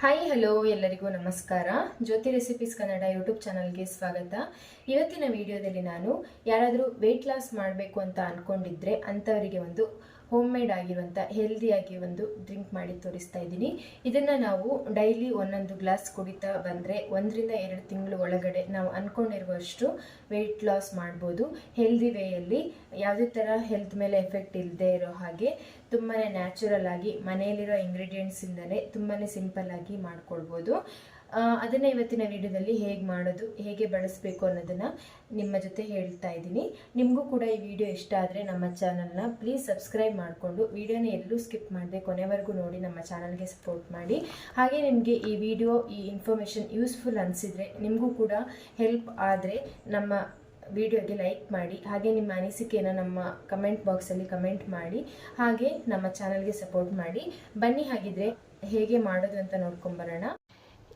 Hi hello ಎಲ್ಲರಿಗೂ ನಮಸ್ಕಾರ. ಜ್ಯೋತಿ recipes Kannada YouTube ಚಾನಲ್ಗೆ ಸ್ವಾಗತ. ಇವತ್ತಿನ ವಿಡಿಯೋದಲ್ಲಿ ನಾನು ಯಾರಾದರೂ ವೆಯ್ಟ್ ಲಾಸ್ ಮಾಡಬೇಕು ಅಂತ ಅಂದ್ಕೊಂಡಿದ್ರೆ ಅಂಥವರಿಗೆ ಒಂದು ಹೋಮ್ ಮೇಡ್ ಆಗಿರುವಂಥ ಹೆಲ್ದಿಯಾಗಿ ಒಂದು ಡ್ರಿಂಕ್ ಮಾಡಿ ತೋರಿಸ್ತಾ ಇದ್ದೀನಿ. ಇದನ್ನು ನಾವು ಡೈಲಿ ಒಂದೊಂದು ಗ್ಲಾಸ್ ಕುಡಿತಾ ಬಂದರೆ ಒಂದರಿಂದ ಎರಡು ತಿಂಗಳು ಒಳಗಡೆ ನಾವು ಅಂದ್ಕೊಂಡಿರುವಷ್ಟು ವೆಯ್ಟ್ ಲಾಸ್ ಮಾಡ್ಬೋದು. ಹೆಲ್ದಿ ವೇಯಲ್ಲಿ ಯಾವುದೇ ಥರ ಹೆಲ್ತ್ ಮೇಲೆ ಎಫೆಕ್ಟ್ ಇಲ್ಲದೆ ಇರೋ ಹಾಗೆ ತುಂಬಾ ನ್ಯಾಚುರಲ್ ಆಗಿ ಮನೆಯಲ್ಲಿರೋ ಇಂಗ್ರೀಡಿಯೆಂಟ್ಸಿಂದಲೇ ತುಂಬಾ ಆಗಿ ಮಾಡ್ಕೊಳ್ಬೋದು. ಅದನ್ನ ಇವತ್ತಿನ ವಿಡಿಯೋದಲ್ಲಿ ಹೇಗೆ ಮಾಡೋದು, ಹೇಗೆ ಬಳಸಬೇಕು ಅನ್ನೋದನ್ನ ನಿಮ್ಮ ಜೊತೆ ಹೇಳ್ತಾ ಇದ್ದೀನಿ. ನಿಮಗೂ ಕೂಡ ಈ ವಿಡಿಯೋ ಇಷ್ಟ ಆದರೆ ನಮ್ಮ ಚಾನಲ್ನ ಪ್ಲೀಸ್ ಸಬ್ಸ್ಕ್ರೈಬ್ ಮಾಡಿಕೊಂಡು ವಿಡಿಯೋನ ಎಲ್ಲೂ ಸ್ಕಿಪ್ ಮಾಡದೆ ಕೊನೆವರೆಗೂ ನೋಡಿ ನಮ್ಮ ಚಾನಲ್ಗೆ ಸಪೋರ್ಟ್ ಮಾಡಿ. ಹಾಗೆ ನಿಮಗೆ ಈ ವಿಡಿಯೋ, ಈ ಇನ್ಫಾರ್ಮೇಷನ್ ಯೂಸ್ಫುಲ್ ಅನಿಸಿದರೆ ನಿಮಗೂ ಕೂಡ ಹೆಲ್ಪ್ ಆದರೆ ನಮ್ಮ ವಿಡಿಯೋಗೆ ಲೈಕ್ ಮಾಡಿ. ಹಾಗೆ ನಿಮ್ಮ ಅನಿಸಿಕೆಯನ್ನು ನಮ್ಮ ಕಮೆಂಟ್ ಬಾಕ್ಸಲ್ಲಿ ಕಮೆಂಟ್ ಮಾಡಿ. ಹಾಗೆ ನಮ್ಮ ಚಾನಲ್ಗೆ ಸಪೋರ್ಟ್ ಮಾಡಿ. ಬನ್ನಿ ಹಾಗಿದ್ರೆ ಹೇಗೆ ಮಾಡೋದು ಅಂತ ನೋಡ್ಕೊಂಬರೋಣ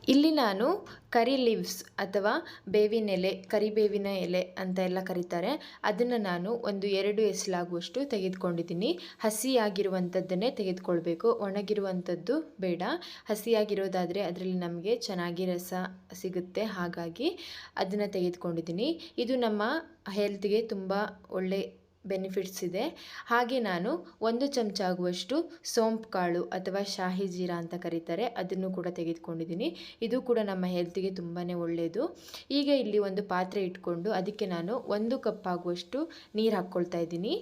ಇಲ್ಲಿ ನಾನು ಕರಿ ಲೀವ್ಸ್ ಅಥವಾ ಬೇವಿನ ಎಲೆ ಕರಿಬೇವಿನ ಎಲೆ ಅಂತ ಎಲ್ಲ ಕರೀತಾರೆ. ಅದನ್ನು ನಾನು ಒಂದು ಎರಡು ಎಸಲಾಗುವಷ್ಟು ತೆಗೆದುಕೊಂಡಿದ್ದೀನಿ. ಹಸಿಯಾಗಿರುವಂಥದ್ದನ್ನೇ ತೆಗೆದುಕೊಳ್ಬೇಕು. ಒಣಗಿರುವಂಥದ್ದು ಬೇಡ. ಹಸಿಯಾಗಿರೋದಾದರೆ ಅದರಲ್ಲಿ ನಮಗೆ ಚೆನ್ನಾಗಿ ರಸ ಸಿಗುತ್ತೆ. ಹಾಗಾಗಿ ಅದನ್ನು ತೆಗೆದುಕೊಂಡಿದ್ದೀನಿ. ಇದು ನಮ್ಮ ಹೆಲ್ತ್ಗೆ ತುಂಬ ಒಳ್ಳೆ ಬೆನಿಫಿಟ್ಸ್ ಇದೆ. ಹಾಗೆ ನಾನು ಒಂದು ಚಮಚ ಆಗುವಷ್ಟು ಸೋಂಪು ಕಾಳು ಅಥವಾ ಶಾಹಿ ಜೀರಾ ಅಂತ ಕರೀತಾರೆ. ಅದನ್ನು ಕೂಡ ತೆಗೆದುಕೊಂಡಿದ್ದೀನಿ. ಇದು ಕೂಡ ನಮ್ಮ ಹೆಲ್ತಿಗೆ ತುಂಬಾ ಒಳ್ಳೆಯದು ಈಗ ಇಲ್ಲಿ ಒಂದು ಪಾತ್ರೆ ಇಟ್ಕೊಂಡು ಅದಕ್ಕೆ ನಾನು ಒಂದು ಕಪ್ ಆಗುವಷ್ಟು ನೀರು ಹಾಕ್ಕೊಳ್ತಾ ಇದ್ದೀನಿ.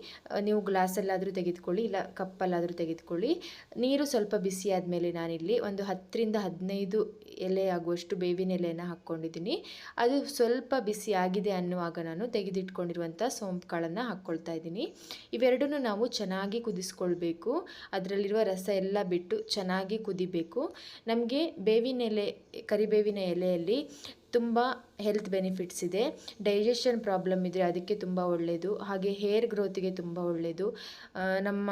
ನೀವು ಗ್ಲಾಸಲ್ಲಾದರೂ ತೆಗೆದುಕೊಳ್ಳಿ, ಇಲ್ಲ ಕಪ್ಪಲ್ಲಾದರೂ ತೆಗೆದುಕೊಳ್ಳಿ. ನೀರು ಸ್ವಲ್ಪ ಬಿಸಿ ಆದಮೇಲೆ ನಾನಿಲ್ಲಿ ಒಂದು ಹತ್ತರಿಂದ ಹದಿನೈದು ಎಲೆ ಆಗುವಷ್ಟು ಬೇವಿನ ಎಲೆಯನ್ನು ಹಾಕ್ಕೊಂಡಿದ್ದೀನಿ. ಅದು ಸ್ವಲ್ಪ ಬಿಸಿ ಆಗಿದೆ ಅನ್ನುವಾಗ ನಾನು ತೆಗೆದಿಟ್ಕೊಂಡಿರುವಂಥ ಸೋಂಪು ಕಾಳನ್ನು ಹಾಕ್ಕೊಳ್ತಾ ಇದ್ದೀನಿ. ಇವೆರಡನ್ನೂ ನಾವು ಚೆನ್ನಾಗಿ ಕುದಿಸ್ಕೊಳ್ಬೇಕು. ಅದರಲ್ಲಿರುವ ರಸ ಎಲ್ಲ ಬಿಟ್ಟು ಚೆನ್ನಾಗಿ ಕುದಿಬೇಕು. ನಮಗೆ ಬೇವಿನ ಎಲೆ, ಕರಿಬೇವಿನ ಎಲೆಯಲ್ಲಿ ತುಂಬ ಹೆಲ್ತ್ ಬೆನಿಫಿಟ್ಸ್ ಇದೆ. ಡೈಜೆಷನ್ ಪ್ರಾಬ್ಲಮ್ ಇದ್ದರೆ ಅದಕ್ಕೆ ತುಂಬ ಒಳ್ಳೆಯದು ಹಾಗೆ ಹೇರ್ ಗ್ರೋತಿಗೆ ತುಂಬ ಒಳ್ಳೆಯದು ನಮ್ಮ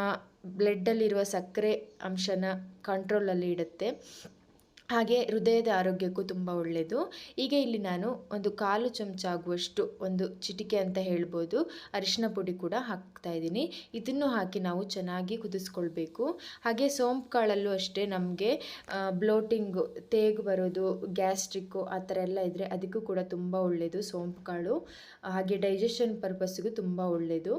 ಬ್ಲಡ್ಡಲ್ಲಿರುವ ಸಕ್ಕರೆ ಅಂಶನ ಕಂಟ್ರೋಲಲ್ಲಿ ಇಡುತ್ತೆ. ಹಾಗೆ ಹೃದಯದ ಆರೋಗ್ಯಕ್ಕೂ ತುಂಬ ಒಳ್ಳೆಯದು ಈಗ ಇಲ್ಲಿ ನಾನು ಒಂದು ಕಾಲು ಚಮಚ ಆಗುವಷ್ಟು ಒಂದು ಚಿಟಿಕೆ ಅಂತ ಹೇಳ್ಬೋದು. ಅರಿಶಿನ ಪುಡಿ ಕೂಡ ಹಾಕ್ತಾ ಇದ್ದೀನಿ. ಇದನ್ನು ಹಾಕಿ ನಾವು ಚೆನ್ನಾಗಿ ಕುದಿಸ್ಕೊಳ್ಬೇಕು. ಹಾಗೆ ಸೋಂಪು ಕಾಳಲ್ಲೂ ಅಷ್ಟೇ ನಮಗೆ ಬ್ಲೋಟಿಂಗು, ತೇಗು ಬರೋದು, ಗ್ಯಾಸ್ಟ್ರಿಕ್ಕು ಆ ಥರ ಎಲ್ಲ ಇದ್ದರೆ ಅದಕ್ಕೂ ಕೂಡ ತುಂಬ ಒಳ್ಳೆಯದು ಸೋಂಪು ಕಾಳು. ಹಾಗೆ ಡೈಜೆಷನ್ ಪರ್ಪಸ್ಸಿಗೂ ತುಂಬ ಒಳ್ಳೆಯದು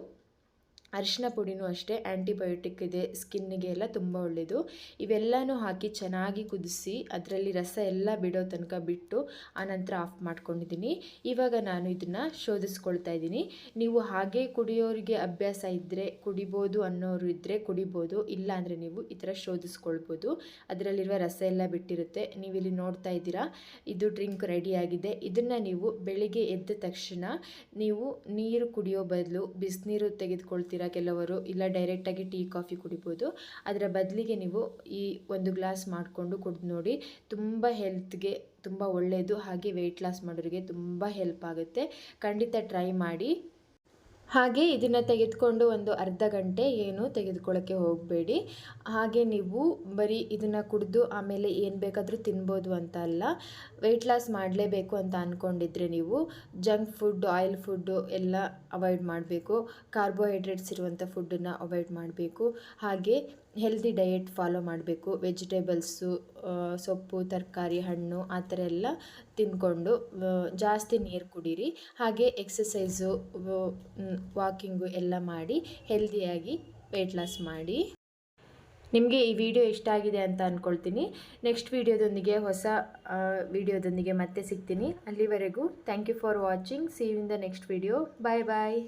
ಅರಿಶಿನ ಪುಡಿನೂ ಅಷ್ಟೇ ಆ್ಯಂಟಿಬಯೋಟಿಕ್ ಇದೆ ಸ್ಕಿನ್ನಿಗೆ ಎಲ್ಲ ತುಂಬ ಒಳ್ಳೆಯದು ಇವೆಲ್ಲನೂ ಹಾಕಿ ಚೆನ್ನಾಗಿ ಕುದಿಸಿ, ಅದರಲ್ಲಿ ರಸ ಎಲ್ಲ ಬಿಡೋ ತನಕ ಬಿಟ್ಟು ಆನಂತರ ಆಫ್ ಮಾಡ್ಕೊಂಡಿದ್ದೀನಿ. ಇವಾಗ ನಾನು ಇದನ್ನು ಶೋಧಿಸ್ಕೊಳ್ತಾ ಇದ್ದೀನಿ. ನೀವು ಹಾಗೆ ಕುಡಿಯೋರಿಗೆ ಅಭ್ಯಾಸ ಇದ್ದರೆ ಕುಡಿಬೋದು ಅನ್ನೋರು ಇದ್ದರೆ ಕುಡಿಬೋದು, ಇಲ್ಲ ಅಂದರೆ ನೀವು ಈ ಥರ ಶೋಧಿಸ್ಕೊಳ್ಬೋದು. ಅದರಲ್ಲಿರುವ ರಸ ಎಲ್ಲ ಬಿಟ್ಟಿರುತ್ತೆ. ನೀವಿಲ್ಲಿ ನೋಡ್ತಾ ಇದ್ದೀರಾ, ಇದು ಡ್ರಿಂಕ್ ರೆಡಿಯಾಗಿದೆ ಇದನ್ನು ನೀವು ಬೆಳಿಗ್ಗೆ ಎದ್ದ ತಕ್ಷಣ ನೀವು ನೀರು ಕುಡಿಯೋ ಬದಲು ಬಿಸಿನೀರು ತೆಗೆದುಕೊಳ್ತೀರಾ ಕೆಲವರು? ಇಲ್ಲ ಡೈರೆಕ್ಟಾಗಿ ಟೀ, ಕಾಫಿ ಕುಡಿಬೋದು. ಅದರ ಬದಲಿಗೆ ನೀವು ಈ ಒಂದು ಗ್ಲಾಸ್ ಮಾಡಿಕೊಂಡು ಕುಡಿದು ನೋಡಿ, ತುಂಬ ಹೆಲ್ತ್ಗೆ ತುಂಬ ಒಳ್ಳೆಯದು ಹಾಗೆ ವೆಯ್ಟ್ ಲಾಸ್ ಮಾಡೋರಿಗೆ ತುಂಬ ಹೆಲ್ಪ್ ಆಗುತ್ತೆ. ಖಂಡಿತ ಟ್ರೈ ಮಾಡಿ. ಹಾಗೆ ಇದನ್ನು ತೆಗೆದುಕೊಂಡು ಒಂದು ಅರ್ಧ ಗಂಟೆ ಏನು ತೆಗೆದುಕೊಳ್ಳೋಕ್ಕೆ ಹೋಗಬೇಡಿ. ಹಾಗೆ ನೀವು ಬರೀ ಇದನ್ನು ಕುಡಿದು ಆಮೇಲೆ ಏನು ಬೇಕಾದರೂ ತಿನ್ಬೋದು ಅಂತ ಅಲ್ಲ ವೆಯ್ಟ್ ಲಾಸ್ ಮಾಡಲೇಬೇಕು ಅಂತ ಅಂದ್ಕೊಂಡಿದ್ರೆ ನೀವು ಜಂಕ್ ಫುಡ್ ಆಯಿಲ್ ಫುಡ್ಡು ಎಲ್ಲ ಅವಾಯ್ಡ್ ಮಾಡಬೇಕು. ಕಾರ್ಬೋಹೈಡ್ರೇಟ್ಸ್ ಇರುವಂಥ ಫುಡ್ಡನ್ನು ಅವಾಯ್ಡ್ ಮಾಡಬೇಕು. ಹಾಗೆ ಹೆಲ್ದಿ ಡಯೆಟ್ ಫಾಲೋ ಮಾಡಬೇಕು. ವೆಜಿಟೇಬಲ್ಸು ಸೊಪ್ಪು, ತರಕಾರಿ, ಹಣ್ಣು ಆ ಥರ ಎಲ್ಲ ತಿಂದ್ಕೊಂಡು ಜಾಸ್ತಿ ನೀರು ಕುಡೀರಿ. ಹಾಗೆ ಎಕ್ಸಸೈಸು ವಾಕಿಂಗು ಎಲ್ಲ ಮಾಡಿ ಹೆಲ್ದಿಯಾಗಿ ವೆಯ್ಟ್ ಲಾಸ್ ಮಾಡಿ. ನಿಮಗೆ ಈ ವಿಡಿಯೋ ಇಷ್ಟ ಆಗಿದೆ ಅಂತ ಅಂದ್ಕೊಳ್ತೀನಿ ನೆಕ್ಸ್ಟ್ ವಿಡಿಯೋದೊಂದಿಗೆ ಹೊಸ ವಿಡಿಯೋದೊಂದಿಗೆ ಮತ್ತೆ ಸಿಗ್ತೀನಿ. ಅಲ್ಲಿವರೆಗೂ thank you for watching see in the next video bye bye